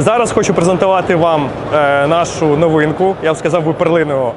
Зараз хочу презентувати вам е, нашу новинку. Я б сказав би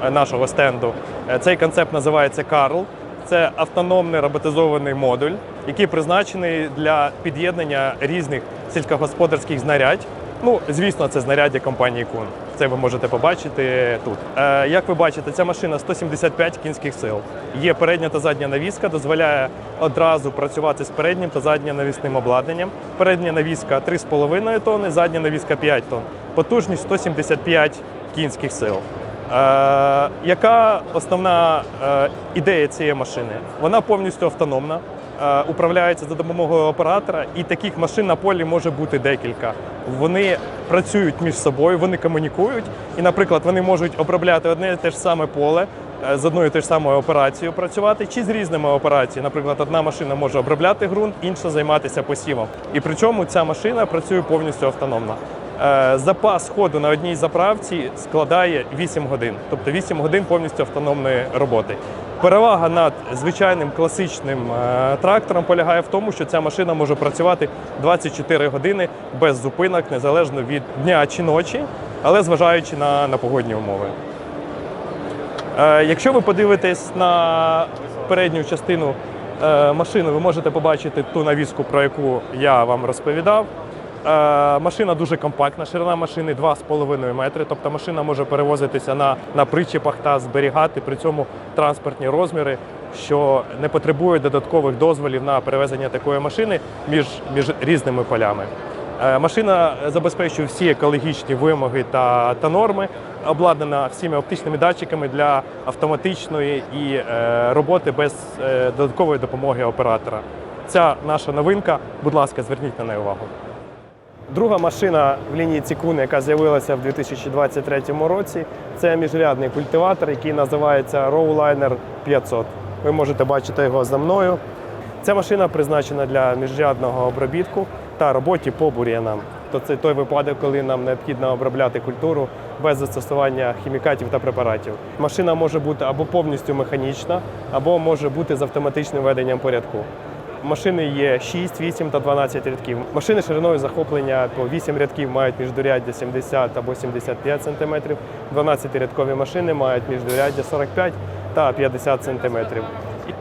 е, нашого стенду. Е, Цей концепт називається Карл. Це автономний роботизований модуль, який призначений для під'єднання різних сільськогосподарських знарядь. Ну, звісно, це знаряддя компанії Кун. Це ви можете побачити тут. Е, як ви бачите, ця машина 175 кінських сил. Є передня та задня навіска, дозволяє одразу працювати з переднім та заднім навісним обладнанням. Передня навіска 3,5 тонни, задня навіска 5 тонн. Потужність 175 кінських сил. Е, яка основна е, ідея цієї машини? Вона повністю автономна, е, управляється за допомогою оператора, і таких машин на полі може бути декілька. Вони працюють між собою, вони комунікують, і, наприклад, вони можуть обробляти одне і те ж саме поле. е, З одною і тією ж самою операцією працювати чи з різними операціями. Наприклад, одна машина може обробляти ґрунт, інша займатися посівом. І причому ця машина працює повністю автономно. Е, Запас ходу на одній заправці складає 8 годин, тобто 8 годин повністю автономної роботи. Перевага над звичайним класичним е, трактором полягає в тому, що ця машина може працювати 24 години без зупинок, незалежно від дня чи ночі, але зважаючи на, на погодні умови. Е, Якщо ви подивитесь на передню частину е, машини, ви можете побачити ту навіску, про яку я вам розповідав. Е, Машина дуже компактна, ширина машини 2,5 метри, тобто машина може перевозитися на, на причепах та зберігати при цьому транспортні розміри, що не потребує додаткових дозволів на перевезення такої машини між, між різними полями. Е, Машина забезпечує всі екологічні вимоги та, та норми, обладнана всіми оптичними датчиками для автоматичної і е, роботи без е, додаткової допомоги оператора. Ця наша новинка, будь ласка, зверніть на неї увагу. Друга машина в лінії Цікун, яка з'явилася в 2023 році, це міжрядний культиватор, який називається Rowliner 500. Ви можете бачити його за мною. Ця машина призначена для міжрядного обробітку та роботі по бур'янам. То це той випадок, коли нам необхідно обробляти культуру без застосування хімікатів та препаратів. Машина може бути або повністю механічна, або може бути з автоматичним веденням порядку. Машини є 6, 8 та 12 рядків. Машини шириною захоплення по 8 рядків мають міждуряддя 70 або 75 см. 12-рядкові машини мають міждуряддя 45 та 50 см.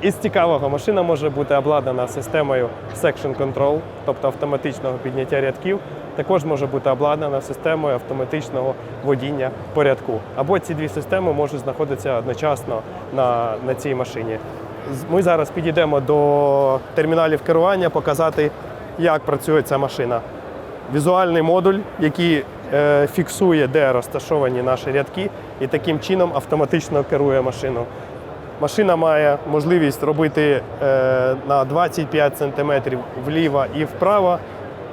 Із цікавого машина може бути обладнана системою Section Control, тобто автоматичного підняття рядків. Також може бути обладнана системою автоматичного водіння порядку. Або ці дві системи можуть знаходитися одночасно на, на цій машині. Ми зараз підійдемо до терміналів керування, показати, як працює ця машина. Візуальний модуль, який е, фіксує, де розташовані наші рядки, і таким чином автоматично керує машину. Машина має можливість робити е, на 25 см вліво і вправо,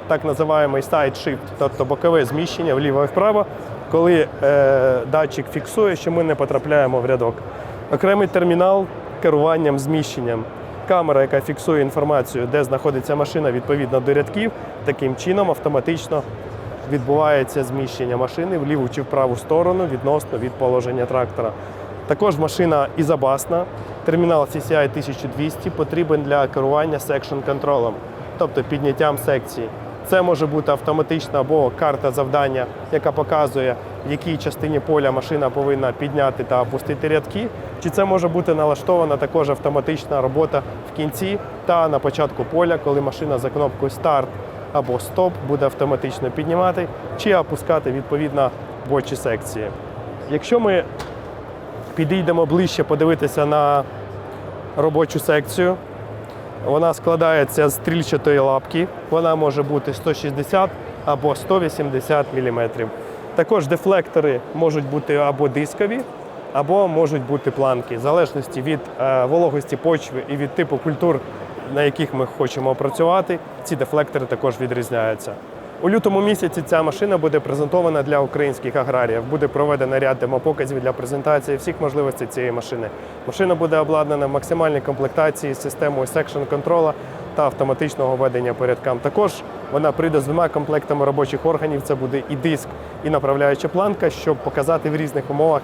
так називаємо side shift, тобто бокове зміщення вліво і вправо, коли е, датчик фіксує, що ми не потрапляємо в рядок. Окремий термінал керуванням зміщенням. Камера, яка фіксує інформацію, де знаходиться машина відповідно до рядків, таким чином автоматично відбувається зміщення машини в ліву чи в праву сторону відносно від положення трактора. Також машина ізобасна. Термінал CCI 1200 потрібен для керування секшн контролем, тобто підняттям секції. Це може бути автоматична або карта завдання, яка показує, в якій частині поля машина повинна підняти та опустити рядки. Чи це може бути налаштована також автоматична робота в кінці та на початку поля, коли машина за кнопкою старт або стоп буде автоматично піднімати чи опускати відповідно бочі секції. Якщо ми підійдемо ближче подивитися на робочу секцію. Вона складається з стрільчатої лапки. Вона може бути 160 або 180 мм. Також дефлектори можуть бути або дискові, або можуть бути планки, в залежності від е, вологості почви і від типу культур, на яких ми хочемо працювати. Ці дефлектори також відрізняються. У лютому місяці ця машина буде презентована для українських аграріїв. Буде проведено ряд демопоказів для презентації всіх можливостей цієї машини. Машина буде обладнана в максимальній комплектації з системою Section Control та автоматичного ведення порядкам. Також вона прийде з двома комплектами робочих органів. Це буде і диск, і направляюча планка, щоб показати в різних умовах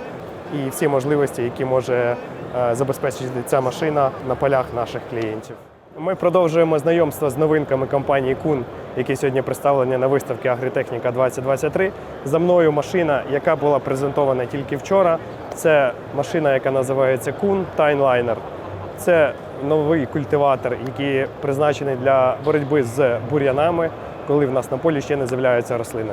і всі можливості, які може е, забезпечити ця машина на полях наших клієнтів. Ми продовжуємо знайомство з новинками компанії Кун, які сьогодні представлені на виставці Агритехніка 2023. За мною машина, яка була презентована тільки вчора. Це машина, яка називається Кун Тайнлайнер. Це новий культиватор, який призначений для боротьби з бур'янами, коли в нас на полі ще не з'являються рослини.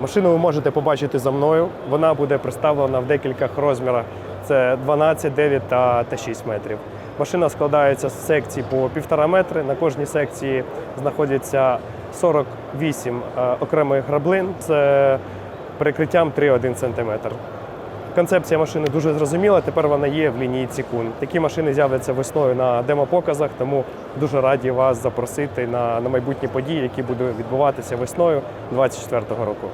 Машину ви можете побачити за мною. Вона буде представлена в декількох розмірах: це 12, 9 та, та 6 метрів. Машина складається з секцій по півтора метри. На кожній секції знаходяться 48 е, окремих граблин з е, перекриттям 3,1 см. Концепція машини дуже зрозуміла. Тепер вона є в лінійці Кун. Такі машини з'являться весною на демопоказах, тому дуже раді вас запросити на, на майбутні події, які будуть відбуватися весною 2024 року.